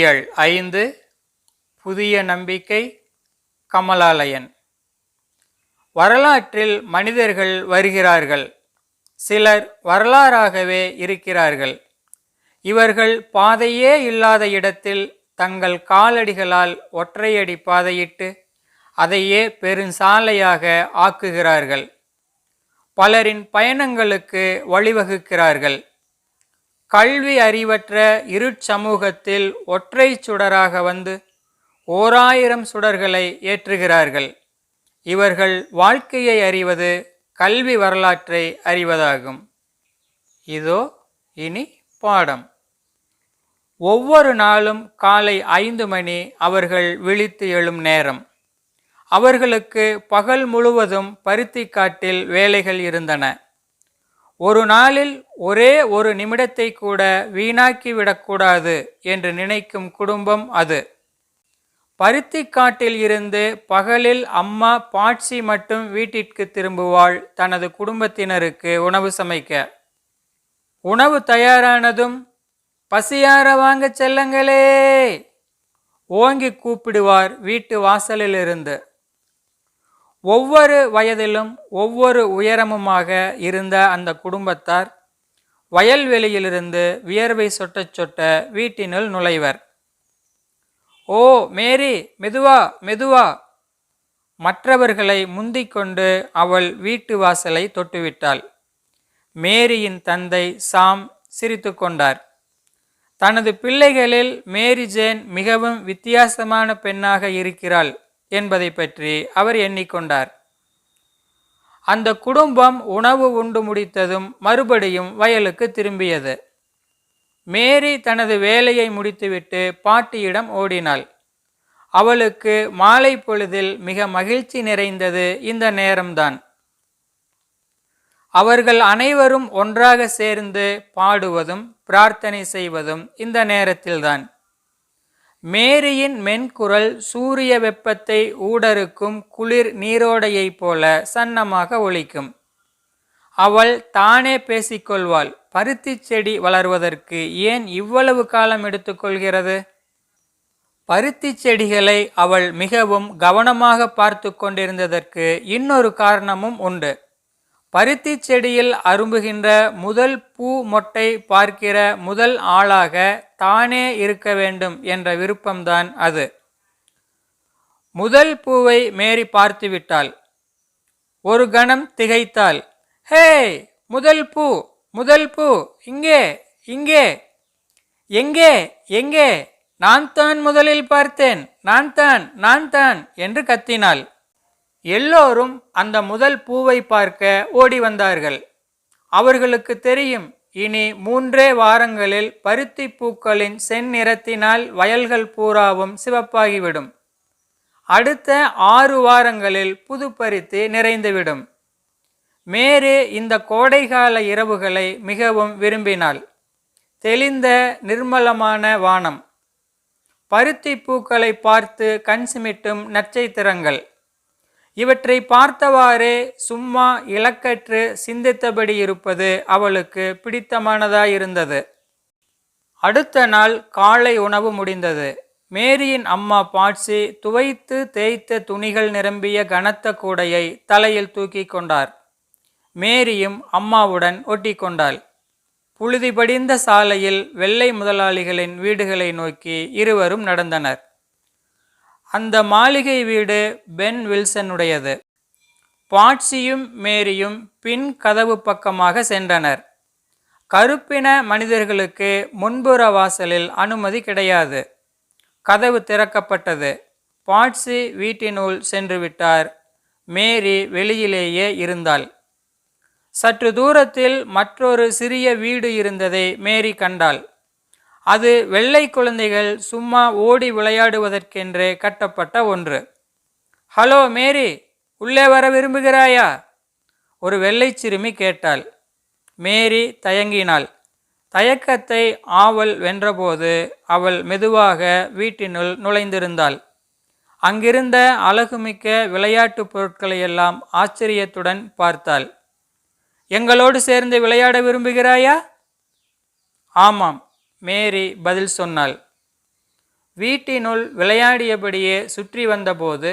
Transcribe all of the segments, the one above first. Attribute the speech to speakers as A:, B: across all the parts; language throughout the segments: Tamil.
A: இயல் ஐந்து புதிய நம்பிக்கை கமலாலயன். வரலாற்றில் மனிதர்கள் வருகிறார்கள். சிலர் வரலாறாகவே இருக்கிறார்கள். இவர்கள் பாதையே இல்லாத இடத்தில் தங்கள் காலடிகளால் ஒற்றையடி பாதையிட்டு அதையே பெருஞ்சாலையாக ஆக்குகிறார்கள். பலரின் பயணங்களுக்கு வழிவகுக்கிறார்கள். கல்வி அறிவற்ற இருட்சமூகத்தில் ஒற்றை சுடராக வந்து ஓராயிரம் சுடர்களை ஏற்றுகிறார்கள். இவர்கள் வாழ்க்கையை அறிவது கல்வி வரலாற்றை அறிவதாகும். இதோ இனி பாடம். ஒவ்வொரு நாளும் காலை ஐந்து மணி அவர்கள் விழித்து எழும் நேரம். அவர்களுக்கு பகல் முழுவதும் பருத்தி காட்டில் வேலைகள் இருந்தன. ஒரு நாளில் ஒரே ஒரு நிமிடத்தை கூட வீணாக்கி விடக்கூடாது என்று நினைக்கும் குடும்பம் அது. பருத்திக்காட்டில் இருந்து பகலில் அம்மா பாட்சி மட்டும் வீட்டிற்கு திரும்புவாள் தனது குடும்பத்தினருக்கு உணவு சமைக்க. உணவு தயாரானதும் பசியார வாங்க செல்லங்களே! ஓங்கி கூப்பிடுவார் வீட்டு வாசலிலிருந்து. ஒவ்வொரு வயதிலும் ஒவ்வொரு உயரமுமாக இருந்த அந்த குடும்பத்தார் வயல்வெளியிலிருந்து வியர்வை சொட்ட சொட்ட வீட்டினுள் நுழைவர். ஓ மேரி மெதுவா மெதுவா! மற்றவர்களை முந்திக்கொண்டு அவள் வீட்டு வாசலை தொட்டுவிட்டாள். மேரியின் தந்தை சாம் சிரித்து கொண்டார். தனது பிள்ளைகளில் மேரி ஜேன் மிகவும் வித்தியாசமான பெண்ணாக இருக்கிறாள். என்பதை பற்றி அவர் எண்ணிக்கொண்டார். அந்த குடும்பம் உணவு உண்டு முடித்ததும் மறுபடியும் வயலுக்கு திரும்பியது. மேரி தனது வேலையை முடித்துவிட்டு பாட்டியிடம் ஓடினாள். அவளுக்கு மாலை பொழுதில் மிக மகிழ்ச்சி நிறைந்தது இந்த நேரம்தான். அவர்கள் அனைவரும் ஒன்றாக சேர்ந்து பாடுவதும் பிரார்த்தனை செய்வதும் இந்த நேரத்தில்தான். மேரியின் மென்குரல் சூரிய வெப்பத்தை ஊடறுக்கும் குளிர் நீரோடையைப் போல சன்னமாக ஒழிக்கும் அவள் தானே பேசிக்கொள்வாள் பருத்தி செடி வளர்வதற்கு ஏன் இவ்வளவு காலம் எடுத்துக்கொள்கிறது பருத்தி செடிகளை அவள் மிகவும் கவனமாக பார்த்து கொண்டிருந்ததற்கு இன்னொரு காரணமும் உண்டு. பருத்தி செடியில் அரும்புகின்ற முதல் பூ மொட்டை பார்க்கிற முதல் ஆளாக தானே இருக்க வேண்டும் என்ற விருப்பம்தான் அது. முதல் பூவை மேரி பார்த்துவிட்டாள். ஒரு கணம் திகைத்தாள். ஹே முதல் பூ முதல் பூ இங்கே இங்கே. எங்கே எங்கே? நான் தான் முதலில் பார்த்தேன். நான் தான் நான் தான் என்று கத்தினாள். எல்லோரும் அந்த முதல் பூவை பார்க்க ஓடி வந்தார்கள். அவர்களுக்கு தெரியும் இனி மூன்றே வாரங்களில் பருத்தி பூக்களின் செந்நிறத்தினால் வயல்கள் பூராவும் சிவப்பாகிவிடும். அடுத்த ஆறு வாரங்களில் புது பருத்தி நிறைந்துவிடும். மேரு இந்த கோடைகால இரவுகளை மிகவும் விரும்பினாள். தெளிந்த நிர்மலமான வானம். பருத்தி பூக்களை பார்த்து கண் சிமிட்டும் நட்சத்திரங்கள். இவற்றை பார்த்தவாறே சும்மா இலக்கற்று சிந்தித்தபடி இருப்பது அவளுக்கு பிடித்தமானதாயிருந்தது. அடுத்த நாள் காலை உணவு முடிந்தது. மேரியின் அம்மா பாட்சி துவைத்து தேய்த்த துணிகள் நிரம்பிய கனத்த கூடையை தலையில் தூக்கி கொண்டார். மேரியும் அம்மாவுடன் ஒட்டி கொண்டாள். புழுதி படிந்த சாலையில் வெள்ளை முதலாளிகளின் வீடுகளை நோக்கி இருவரும் நடந்தனர். அந்த மாளிகை வீடு பென் வில்சனுடையது. பாட்சியும் மேரியும் பின் கதவு பக்கமாக சென்றனர். கருப்பின மனிதர்களுக்கு முன்புற வாசலில் அனுமதி கிடையாது. கதவு திறக்கப்பட்டது. பாட்சி வீட்டினுள் சென்று விட்டார் மேரி வெளியிலேயே இருந்தாள். சற்று தூரத்தில் மற்றொரு சிறிய வீடு இருந்ததை மேரி கண்டாள். அது வெள்ளை குழந்தைகள் சும்மா ஓடி விளையாடுவதற்கென்றே கட்டப்பட்ட ஒன்று. ஹலோ மேரி உள்ளே வர விரும்புகிறாயா? ஒரு வெள்ளை சிறுமி கேட்டாள். மேரி தயங்கினாள். தயக்கத்தை ஆவல் வென்றபோது அவள் மெதுவாக வீட்டினுள் நுழைந்திருந்தாள். அங்கிருந்த அழகுமிக்க விளையாட்டுப் பொருட்களையெல்லாம் ஆச்சரியத்துடன் பார்த்தாள். எங்களோடு சேர்ந்து விளையாட விரும்புகிறாயா? ஆமாம். மேரி பதில் சொன்னாள். வீட்டினுள் விளையாடியபடியே சுற்றி வந்தபோது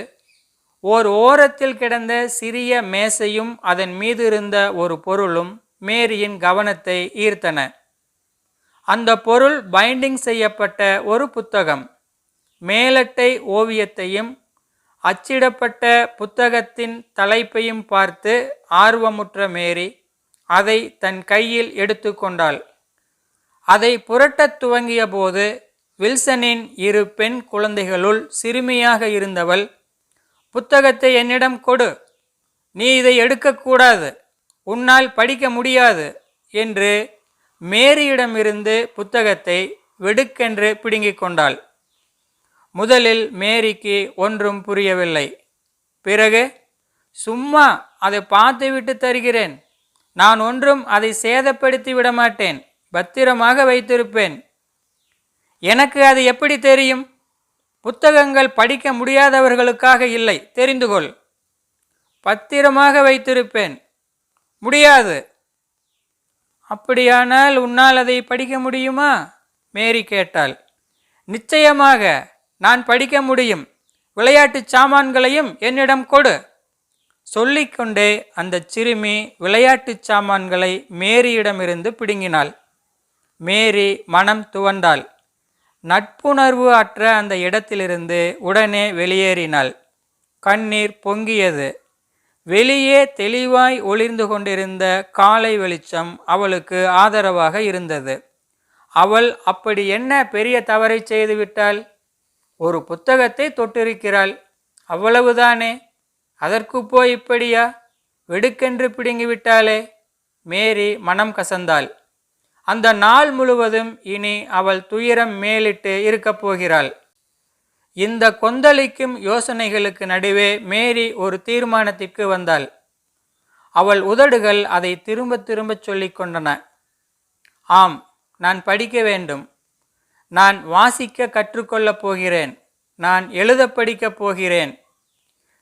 A: ஓர் ஓரத்தில் கிடந்த சிறிய மேசையும் அதன் மீது இருந்த ஒரு பொருளும் மேரியின் கவனத்தை ஈர்த்தன. அந்த பொருள் பைண்டிங் செய்யப்பட்ட ஒரு புத்தகம். மேலட்டை ஓவியத்தையும் அச்சிடப்பட்ட புத்தகத்தின் தலைப்பையும் பார்த்து ஆர்வமுற்ற மேரி அதை தன் கையில் எடுத்துக்கொண்டாள் அதை புரட்டத் துவங்கிய போது வில்சனின் இரு பெண் குழந்தைகளுள் சிறுமியாக இருந்தவள் புத்தகத்தை என்னிடம் கொடு. நீ இதை எடுக்கக்கூடாது உன்னால் படிக்க முடியாது என்று மேரியிடமிருந்து புத்தகத்தை வெடுக்கென்று பிடுங்கிக் கொண்டாள். முதலில் மேரிக்கு ஒன்றும் புரியவில்லை. பிறகு சும்மா அதை பார்த்துவிட்டு தருகிறேன். நான் ஒன்றும் அதை சேதப்படுத்தி விட மாட்டேன் பத்திரமாக வைத்திருப்பேன். எனக்கு அது எப்படி தெரியும்? புத்தகங்கள் படிக்க முடியாதவர்களுக்காக இல்லை. தெரிந்து கொள். பத்திரமாக வைத்திருப்பேன். முடியாது. அப்படியானால் உன்னால் அதை படிக்க முடியுமா? மேரி கேட்டாள். நிச்சயமாக நான் படிக்க முடியும். விளையாட்டுச் சாமான்களையும் என்னிடம் கொடு. சொல்லிக்கொண்டே அந்த சிறுமி விளையாட்டுச் சாமான்களை மேரியிடமிருந்து பிடுங்கினாள். மேரி மனம் துவண்டாள். நட்புணர்வு அற்ற அந்த இடத்திலிருந்து உடனே வெளியேறினாள். கண்ணீர் பொங்கியது. வெளியே தெளிவாய் ஒளிர்ந்து கொண்டிருந்த காலை வெளிச்சம் அவளுக்கு ஆதரவாக இருந்தது. அவள் அப்படி என்ன பெரிய தவறை செய்துவிட்டாள் ஒரு புத்தகத்தை தொட்டிருக்கிறாள். அவ்வளவுதானே? அதற்கு போய் இப்படியா? வெடுக்கென்று பிடுங்கிவிட்டாளே மேரி மனம் கசந்தாள். அந்த நாள் முழுவதும் இனி அவள் துயரம் மேலிட்டு இருக்கப் போகிறாள். இந்த கொந்தளிக்கும் யோசனைகளுக்கு நடுவே மேரி ஒரு தீர்மானத்திற்கு வந்தாள். அவள் உதடுகள் அதை திரும்ப திரும்ப சொல்லிக் கொண்டன. ஆம் நான் படிக்க வேண்டும். நான் வாசிக்க கற்றுக்கொள்ளப் போகிறேன். நான் எழுத படிக்கப் போகிறேன்.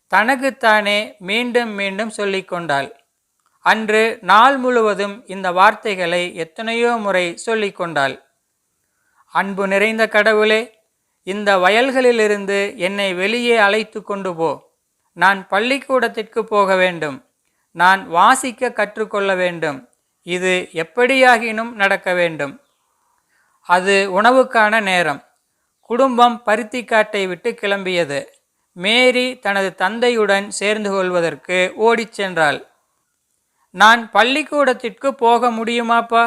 A: தனக்குத்தானே மீண்டும் மீண்டும் சொல்லிக்கொண்டாள் அன்று நாள் முழுவதும் இந்த வார்த்தைகளை எத்தனையோ முறை சொல்லி கொண்டாள். அன்பு நிறைந்த கடவுளே இந்த வயல்களிலிருந்து என்னை வெளியே அழைத்து கொண்டு போ. நான் பள்ளிக்கூடத்திற்கு போக வேண்டும். நான் வாசிக்க கற்றுக்கொள்ள வேண்டும். இது எப்படியாகினும் நடக்க வேண்டும். அது உணவுக்கான நேரம். குடும்பம் பருத்திக்காட்டை விட்டு கிளம்பியது. மேரி தனது தந்தையுடன் சேர்ந்து கொள்வதற்கு ஓடிச் சென்றாள். நான் பள்ளிக்கூடத்திற்கு போக முடியுமாப்பா?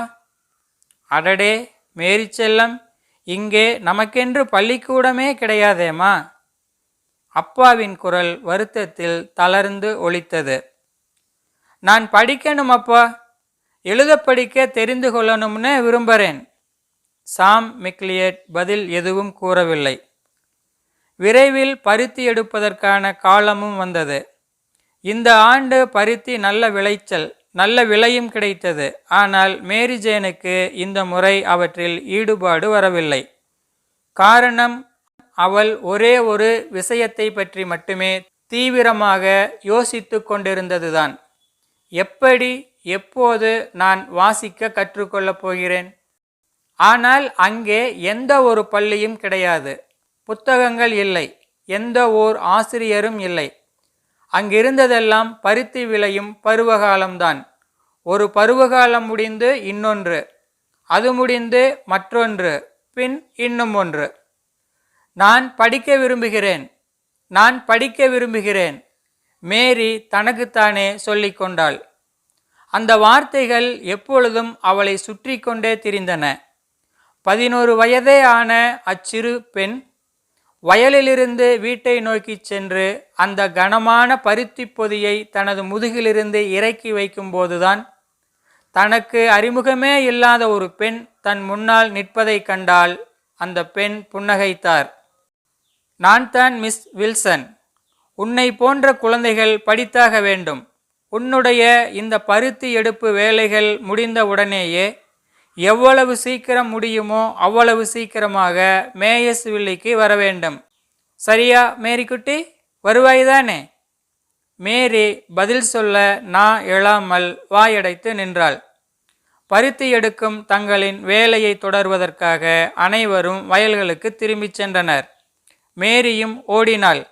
A: அடடே மேரி செல்லம் இங்கே நமக்கென்று பள்ளிக்கூடமே கிடையாதேம்மா? அப்பாவின் குரல் வருத்தத்தில் தளர்ந்து ஒழித்தது நான் படிக்கணும் அப்பா எழுத படிக்க தெரிந்து கொள்ளணும்னு விரும்புகிறேன் சாம் மிக்லியட் பதில் எதுவும் கூறவில்லை. விரைவில் பருத்தி எடுப்பதற்கான காலமும் வந்தது. இந்த ஆண்டு பருத்தி நல்ல விளைச்சல் நல்ல விலையும் கிடைத்தது. ஆனால் மேரி ஜேனுக்கு இந்த முறை அவற்றில் ஈடுபாடு வரவில்லை. காரணம் அவள் ஒரே ஒரு விஷயத்தை பற்றி மட்டுமே தீவிரமாக யோசித்து கொண்டிருந்ததுதான். எப்படி எப்போது நான் வாசிக்க கற்றுக்கொள்ளப் போகிறேன்? ஆனால் அங்கே எந்த ஒரு பள்ளியும் கிடையாது. புத்தகங்கள் இல்லை. எந்த ஓர் ஆசிரியரும் இல்லை. அங்கிருந்ததெல்லாம் பருத்தி விளையும் பருவகாலம்தான். ஒரு பருவகாலம் முடிந்து இன்னொன்று அது முடிந்து மற்றொன்று பின் இன்னும் ஒன்று. நான் படிக்க விரும்புகிறேன் நான் படிக்க விரும்புகிறேன் மேரி தனக்குத்தானே சொல்லிக்கொண்டாள் அந்த வார்த்தைகள் எப்பொழுதும் அவளை சுற்றி கொண்டே திரிந்தன. பதினோரு வயதே ஆன அச்சிறு பெண் வயலிலிருந்து வீட்டை நோக்கிச் சென்று அந்த கனமான பருத்தி பொதியை தனது முதுகிலிருந்து இறக்கி வைக்கும்போதுதான் தனக்கு அறிமுகமே இல்லாத ஒரு பெண் தன் முன்னால் நிற்பதைக் கண்டால் அந்த பெண் புன்னகைத்தார். நான் தான் மிஸ் வில்சன். உன்னை போன்ற குழந்தைகள் படித்தாக வேண்டும். உன்னுடைய இந்த பருத்தி எடுப்பு வேலைகள் முடிந்த உடனேயே எவ்வளவு சீக்கிரம் முடியுமோ அவ்வளவு சீக்கிரமாக மேயஸ் வில்லிக்கு வர வேண்டும். சரியா மேரிக்குட்டி வருவாய்தானே மேரி பதில் சொல்ல நான் எழாமல் வாயடைத்து நின்றாள். பருத்தி எடுக்கும் தங்களின் வேலையை தொடர்வதற்காக அனைவரும் வயல்களுக்கு திரும்பிச் சென்றனர். மேரியும் ஓடினாள்.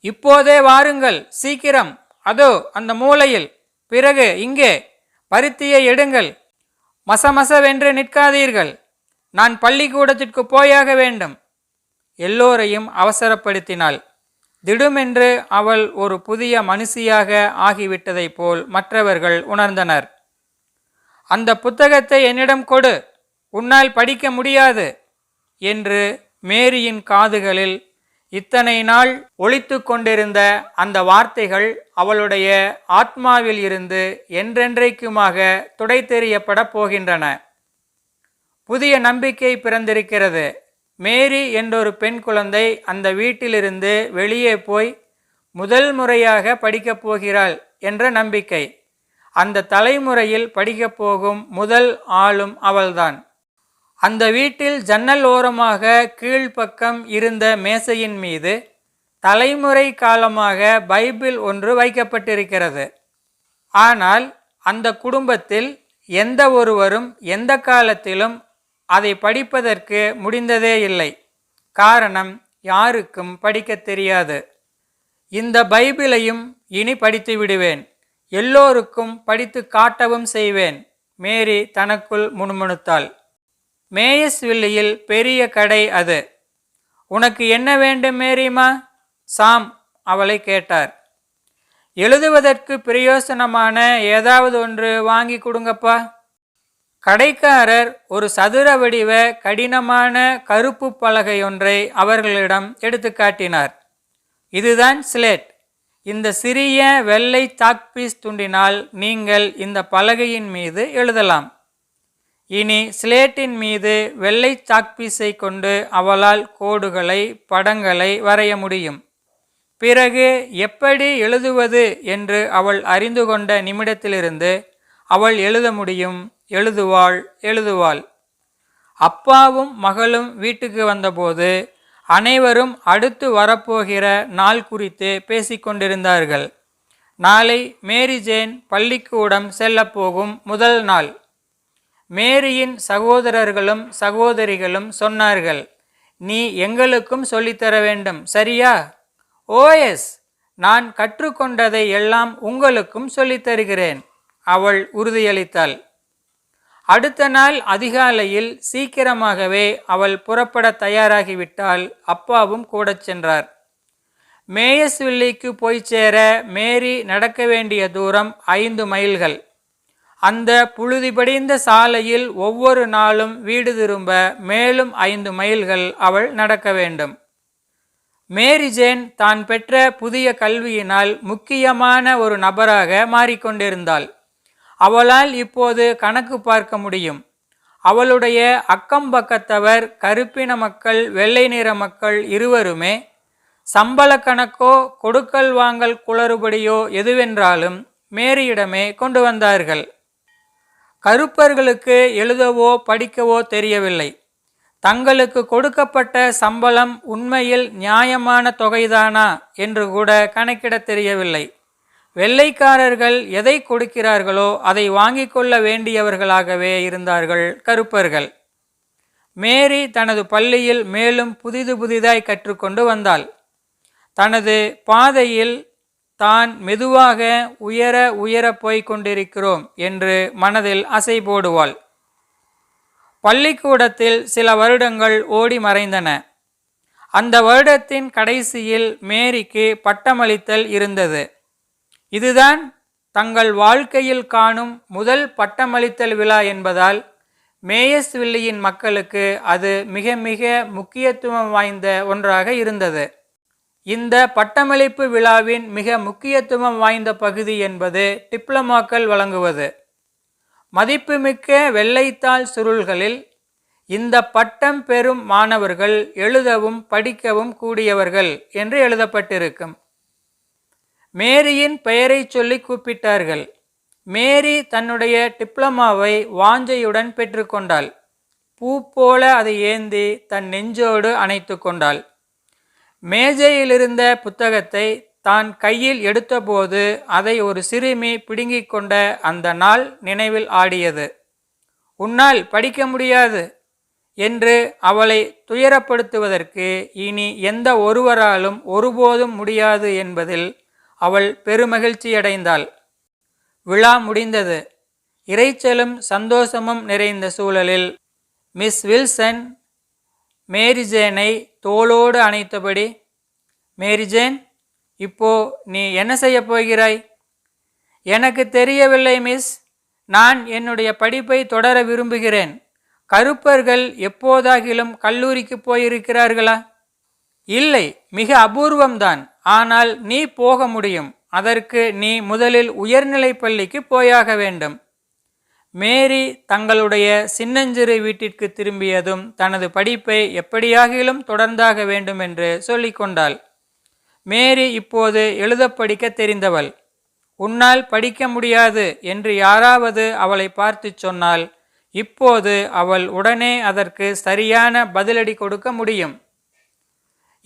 A: இப்போதே வாருங்கள் சீக்கிரம். அதோ அந்த மூலையில். பிறகு இங்கே. பருத்தியை எடுங்கள். மசமசவென்று நிற்காதீர்கள். நான் பள்ளிக்கூடத்திற்கு போயாக வேண்டும். எல்லோரையும் அவசரப்படுத்தினாள். திடுமென்று அவள் ஒரு புதிய மனுஷியாக ஆகிவிட்டதைப் போல் மற்றவர்கள் உணர்ந்தனர். அந்த புத்தகத்தை என்னிடம் கொடு. உன்னால் படிக்க முடியாது. என்று மேரியின் காதுகளில் இத்தனை நாள் ஒழித்து கொண்டிருந்த அந்த வார்த்தைகள் அவளுடைய ஆத்மாவில் இருந்து என்றென்றைக்குமாக துடைத்தெறியப்படப் போகின்றன. புதிய நம்பிக்கை பிறந்திருக்கிறது. மேரி என்றொரு பெண் குழந்தை அந்த வீட்டிலிருந்து வெளியே போய் முதல் முறையாக படிக்கப் போகிறாள் என்ற நம்பிக்கை. அந்த தலைமுறையில் படிக்கப் போகும் முதல் ஆளும் அவள்தான். அந்த வீட்டில் ஜன்னல் ஓரமாக கீழ்ப்பக்கம் இருந்த மேசையின் மீது தலைமுறை காலமாக பைபிள் ஒன்று வைக்கப்பட்டிருக்கிறது. ஆனால் அந்த குடும்பத்தில் எந்த ஒருவரும் எந்த காலத்திலும் அதை படிப்பதற்கு முடிந்ததே இல்லை. காரணம் யாருக்கும் படிக்கத் தெரியாது. இந்த பைபிளையும் இனி படித்து விடுவேன். எல்லோருக்கும் படித்து காட்டவும் செய்வேன். மேரி தனக்குள் முணுமுணுத்தாள். மேயஸ்வில்லியில் பெரிய கடை அது. உனக்கு என்ன வேண்டும் மேரிமா? சாம் அவளை கேட்டார். எழுதுவதற்கு பிரயோசனமான ஏதாவது ஒன்று வாங்கி கொடுங்கப்பா. கடைக்காரர் ஒரு சதுர வடிவ கடினமான கருப்பு பலகை ஒன்றை அவர்களிடம் எடுத்து காட்டினார். இதுதான் ஸ்லேட் இந்த சிறிய வெள்ளை சாக்பீஸ் துண்டினால் நீங்கள் இந்த பலகையின் மீது எழுதலாம். இனி ஸ்லேட்டின் மீது வெள்ளை சாக்பீஸை கொண்டு அவளால் கோடுகளை படங்களை வரைய முடியும். பிறகு எப்படி எழுதுவது என்று அவள் அறிந்து கொண்ட நிமிடத்திலிருந்து அவள் எழுத முடியும். எழுதுவாள் எழுதுவாள். அப்பாவும் மகளும் வீட்டுக்கு வந்தபோது அனைவரும் அடுத்து வரப்போகிற நாள் குறித்து பேசிக்கொண்டிருந்தார்கள் நாளை மேரி ஜேன் பள்ளிக்கூடம் செல்லப்போகும் முதல் நாள். மேரியின் சகோதரர்களும் சகோதரிகளும் சொன்னார்கள் நீ எங்களுக்கும் சொல்லித்தர வேண்டும் சரியா? ஓஎஸ் நான் கற்றுக்கொண்டதை எல்லாம் உங்களுக்கும் சொல்லித் தருகிறேன் அவள் உறுதியளித்தாள். அடுத்த நாள் அதிகாலையில் சீக்கிரமாகவே அவள் புறப்பட தயாராகிவிட்டால் அப்பாவும் கூடச் சென்றார். மேயஸ்வில்லிக்கு போய் சேர மேரி நடக்க வேண்டிய தூரம் ஐந்து மைல்கள். அந்த புழுதி படிந்த சாலையில் ஒவ்வொரு நாளும் வீடு திரும்ப மேலும் ஐந்து மைல்கள் அவள் நடக்க வேண்டும். மேரி ஜேன் தான் பெற்ற புதிய கல்வியினால் முக்கியமான ஒரு நபராக மாறிக்கொண்டிருந்தாள். அவளால் இப்போது கணக்கு பார்க்க முடியும். அவளுடைய அக்கம் பக்கத்தவர் கருப்பின மக்கள் வெள்ளை நிற மக்கள் இருவருமே சம்பள கணக்கோ கொடுக்கல் வாங்கல் குளறுபடியோ எதுவென்றாலும் மேரியிடமே கொண்டு வந்தார்கள். கருப்பர்களுக்கு எழுதவோ படிக்கவோ தெரியவில்லை. தங்களுக்கு கொடுக்கப்பட்ட சம்பளம் உண்மையில் நியாயமான தொகைதானா என்று கூட கணக்கிட தெரியவில்லை. வெள்ளைக்காரர்கள் எதை கொடுக்கிறார்களோ அதை வாங்கிக் கொள்ள வேண்டியவர்களாகவே இருந்தார்கள் கருப்பர்கள். மேரி தனது பள்ளியில் மேலும் புதிது புதிதாய் கற்றுக்கொண்டு வந்தாள். தனது பாதையில் தான் மெதுவாக உயர உயர போய்க் கொண்டிருக்கிறோம் என்று மனதில் அசை போடுவாள். பள்ளிக்கூடத்தில் சில வருடங்கள் ஓடி மறைந்தன. அந்த வருடத்தின் கடைசியில் மேரிக்கு பட்டமளித்தல் இருந்தது. இதுதான் தங்கள் வாழ்க்கையில் காணும் முதல் பட்டமளித்தல் விழா என்பதால் மேயஸ்வில்லியின் மக்களுக்கு அது மிக மிக முக்கியத்துவம் வாய்ந்த ஒன்றாக இருந்தது. இந்த பட்டமளிப்பு விழாவின் மிக முக்கியத்துவம் வாய்ந்த பகுதி என்பது டிப்ளமாக்கள் வழங்குவது. மதிப்புமிக்க வெள்ளைத்தாள் சுருள்களில் இந்த பட்டம் பெறும் மாணவர்கள் எழுதவும் படிக்கவும் கூடியவர்கள் என்று எழுதப்பட்டிருக்கும். மேரியின் பெயரை சொல்லி கூப்பிட்டார்கள். மேரி தன்னுடைய டிப்ளமாவை வாஞ்சையுடன் பெற்றுக்கொண்டாள் பூ போல அதை ஏந்தி தன் நெஞ்சோடு அணைத்து கொண்டாள். மேஜையிலிருந்த புத்தகத்தை தான் கையில் எடுத்தபோது அதை ஒரு சிறுமி பிடுங்கிக் கொண்ட அந்த நாள் நினைவில் ஆடியது. உன்னால் படிக்க முடியாது என்று அவளை துயரப்படுத்துவதற்கு இனி எந்த ஒருவராலும் ஒருபோதும் முடியாது என்பதில் அவள் பெருமகிழ்ச்சியடைந்தாள். விழா முடிந்தது. இரைச்சலும் சந்தோஷமும் நிறைந்த சூழலில் மிஸ் வில்சன் மேரிஜேனை தோளோடு அணைத்தபடி மேரிஜேன் இப்போ நீ என்ன செய்ய போகிறாய்? எனக்கு தெரியவில்லை மிஸ். நான் என்னுடைய படிப்பை தொடர விரும்புகிறேன். கருப்பர்கள் எப்போதாகிலும் கல்லூரிக்கு போயிருக்கிறார்களா? இல்லை மிக அபூர்வம்தான். ஆனால் நீ போக முடியும். அதற்கு நீ முதலில் உயர்நிலைப் பள்ளிக்கு போயாக வேண்டும். மேரி தங்களுடைய சின்னஞ்சிறு வீட்டிற்கு திரும்பியதும் தனது படிப்பை எப்படியாகிலும் தொடர்ந்தாக வேண்டும் என்று சொல்லிக்கொண்டாள் மேரி இப்போது எழுத படிக்க தெரிந்தவள். உன்னால் படிக்க முடியாது என்று யாராவது அவளை பார்த்து சொன்னால் இப்போது அவள் உடனே அதற்கு சரியான பதிலடி கொடுக்க முடியும்.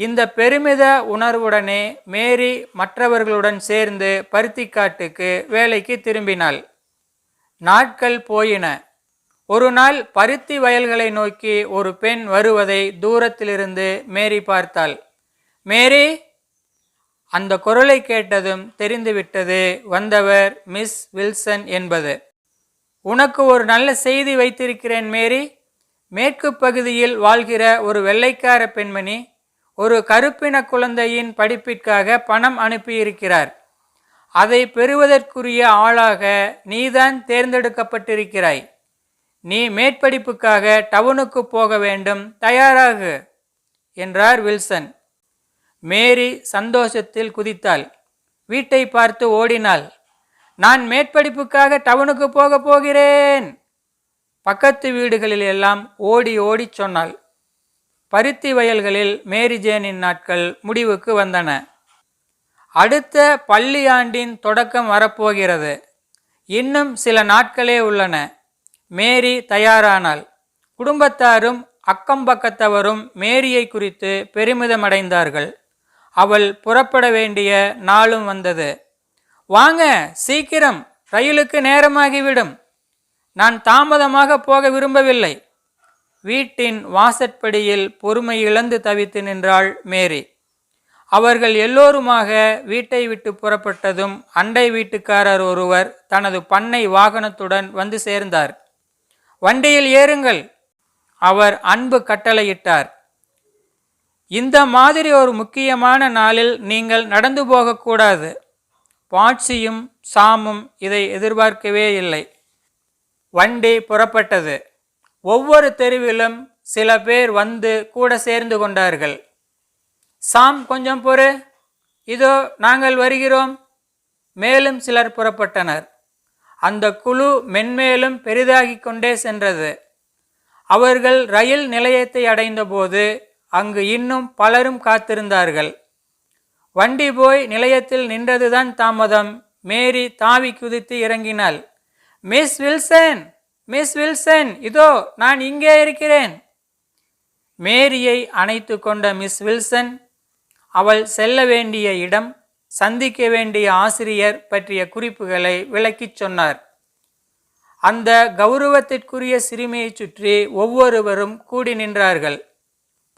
A: இந்த பெருமித உணர்வுடனே மேரி மற்றவர்களுடன் சேர்ந்து பருத்திக்காட்டுக்கு வேலைக்கு திரும்பினாள். நாட்கள் போயின. ஒரு நாள் பருத்தி வயல்களை நோக்கி ஒரு பெண் வருவதை தூரத்திலிருந்து மேரி பார்த்தாள். மேரி அந்த குரலை கேட்டதும் தெரிந்துவிட்டது வந்தவர் மிஸ் வில்சன் என்பது. உனக்கு ஒரு நல்ல செய்தி வைத்திருக்கிறேன் மேரி. மேற்கு பகுதியில் வாழ்கிற ஒரு வெள்ளைக்கார பெண்மணி ஒரு கருப்பின குழந்தையின் படிப்பிற்காக பணம் அனுப்பியிருக்கிறார். அதை பெறுவதற்குரிய ஆளாக நீதான் தேர்ந்தெடுக்கப்பட்டிருக்கிறாய். நீ மேற்படிப்புக்காக டவுனுக்கு போக வேண்டும் தயாராகு என்றார் வில்சன். மேரி சந்தோஷத்தில் குதித்தாள். வீட்டை பார்த்து ஓடினாள். நான் மேற்படிப்புக்காக டவுனுக்கு போக போகிறேன். பக்கத்து வீடுகளில் எல்லாம் ஓடி ஓடிச் சொன்னாள். பருத்தி வயல்களில் மேரி ஜேனின் நாட்கள் முடிவுக்கு வந்தன. அடுத்த பள்ளி ஆண்டின் தொடக்கம் வரப்போகிறது. இன்னும் சில நாட்களே உள்ளன. மேரி தயாரானாள். குடும்பத்தாரும் அக்கம்பக்கத்தவரும் மேரியை குறித்து பெருமிதமடைந்தார்கள். அவள் புறப்பட வேண்டிய நாளும் வந்தது. வாங்க சீக்கிரம் ரயிலுக்கு நேரமாகிவிடும். நான் தாமதமாக போக விரும்பவில்லை. வீட்டின் வாசற்படியில் பொறுமை இழந்து தவித்து நின்றாள் மேரி. அவர்கள் எல்லோருமாக வீட்டை விட்டு புறப்பட்டதும் அண்டை வீட்டுக்காரர் ஒருவர் தனது பண்ணை வாகனத்துடன் வந்து சேர்ந்தார். வண்டியில் ஏறுங்கள். அவர் அன்பு கட்டளையிட்டார். இந்த மாதிரி ஒரு முக்கியமான நாளில் நீங்கள் நடந்து போகக்கூடாது. பாட்சியும் சாமும் இதை எதிர்பார்க்கவே இல்லை. வண்டி புறப்பட்டது. ஒவ்வொரு தெருவிலும் சில பேர் வந்து கூட சேர்ந்து கொண்டார்கள். சாம் கொஞ்சம் பொறு. இதோ நாங்கள் வருகிறோம். மேலும் சிலர் புறப்பட்டனர். அந்த குழு மென்மேலும் பெரிதாகிக் கொண்டே சென்றது. அவர்கள் ரயில் நிலையத்தை அடைந்தபோது அங்கு இன்னும் பலரும் காத்திருந்தார்கள். வண்டி போய் நிலையத்தில் நின்றதுதான் தாமதம். மேரி தாவி குதித்து இறங்கினாள். மிஸ் வில்சன் மிஸ் வில்சன் இதோ நான் இங்கே இருக்கிறேன். மேரியை அணைத்து கொண்ட மிஸ் வில்சன் அவள் செல்ல வேண்டிய இடம் சந்திக்க வேண்டிய ஆசிரியர் பற்றிய குறிப்புகளை விளக்கிச் சொன்னார். அந்த கௌரவத்திற்குரிய சிறுமியைச் சுற்றி ஒவ்வொருவரும் கூடி நின்றார்கள்.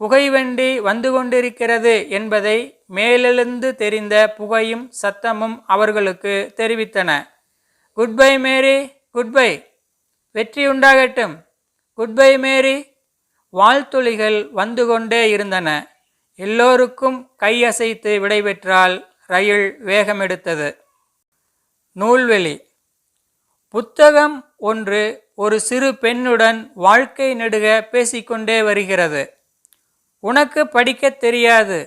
A: புகைவண்டி வந்து கொண்டிருக்கிறது என்பதை மேலெழுந்து தெரிந்த புகையும் சத்தமும் அவர்களுக்கு தெரிவித்தன. Goodbye Mary goodbye. வெற்றி உண்டாகட்டும். குட்பை மேரி. வாழ்த்துளிகள் வந்து கொண்டே இருந்தன. எல்லோருக்கும் கையசைத்து விடைபெற்றால் ரயில் வேகமெடுத்தது. நூல்வெளி. புத்தகம் ஒன்று ஒரு சிறு பெண்ணுடன் வாழ்க்கை நெடுக பேசிக்கொண்டே வருகிறது. உனக்கு படிக்கத் தெரியாது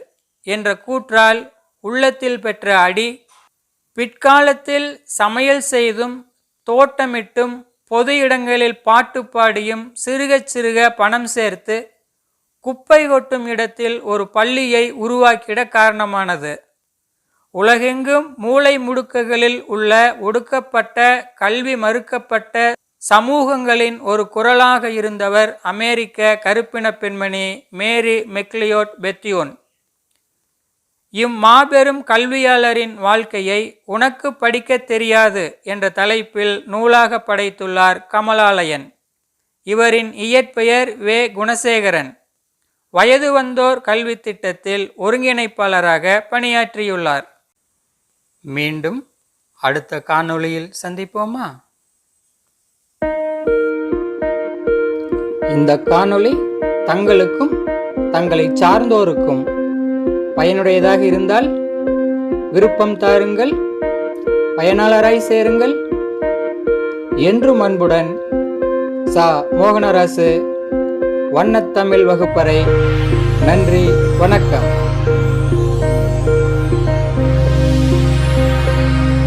A: என்ற கூற்றால் உள்ளத்தில் பெற்ற அடி பிற்காலத்தில் சமையல் செய்தும் தோட்டமிட்டும் பொது இடங்களில் பாட்டு பாடியும் சிறுகச் சிறுக பணம் சேர்த்து குப்பை கொட்டும் இடத்தில் ஒரு பள்ளியை உருவாக்கிட காரணமானது. உலகெங்கும் மூளை முடுக்குகளில் உள்ள ஒடுக்கப்பட்ட கல்வி மறுக்கப்பட்ட சமூகங்களின் ஒரு குரலாக இருந்தவர் அமெரிக்க கருப்பின பெண்மணி மேரி மெக்லியோட் பெத்தியோன். இம்மாபெரும் கல்வியாளரின் வாழ்க்கையை உனக்கு படிக்கத் தெரியாது என்ற தலைப்பில் நூலாக படைத்துள்ளார் கமலாலயன். இவரின் இயற்பெயர் வே. குணசேகரன். வயது வந்தோர் கல்வி திட்டத்தில் ஒருங்கிணைப்பாளராக பணியாற்றியுள்ளார். மீண்டும் அடுத்த காணொளியில் சந்திப்போமா?
B: இந்த காணொளி தங்களுக்கும் தங்களை சார்ந்தோருக்கும் பயனுடையதாக இருந்தால் விருப்பம் தாருங்கள் பயனாளராய் சேருங்கள். என்றும் அன்புடன் சா. மோகனராசு வண்ணத்தமிழ் வகுப்பறை. நன்றி வணக்கம்.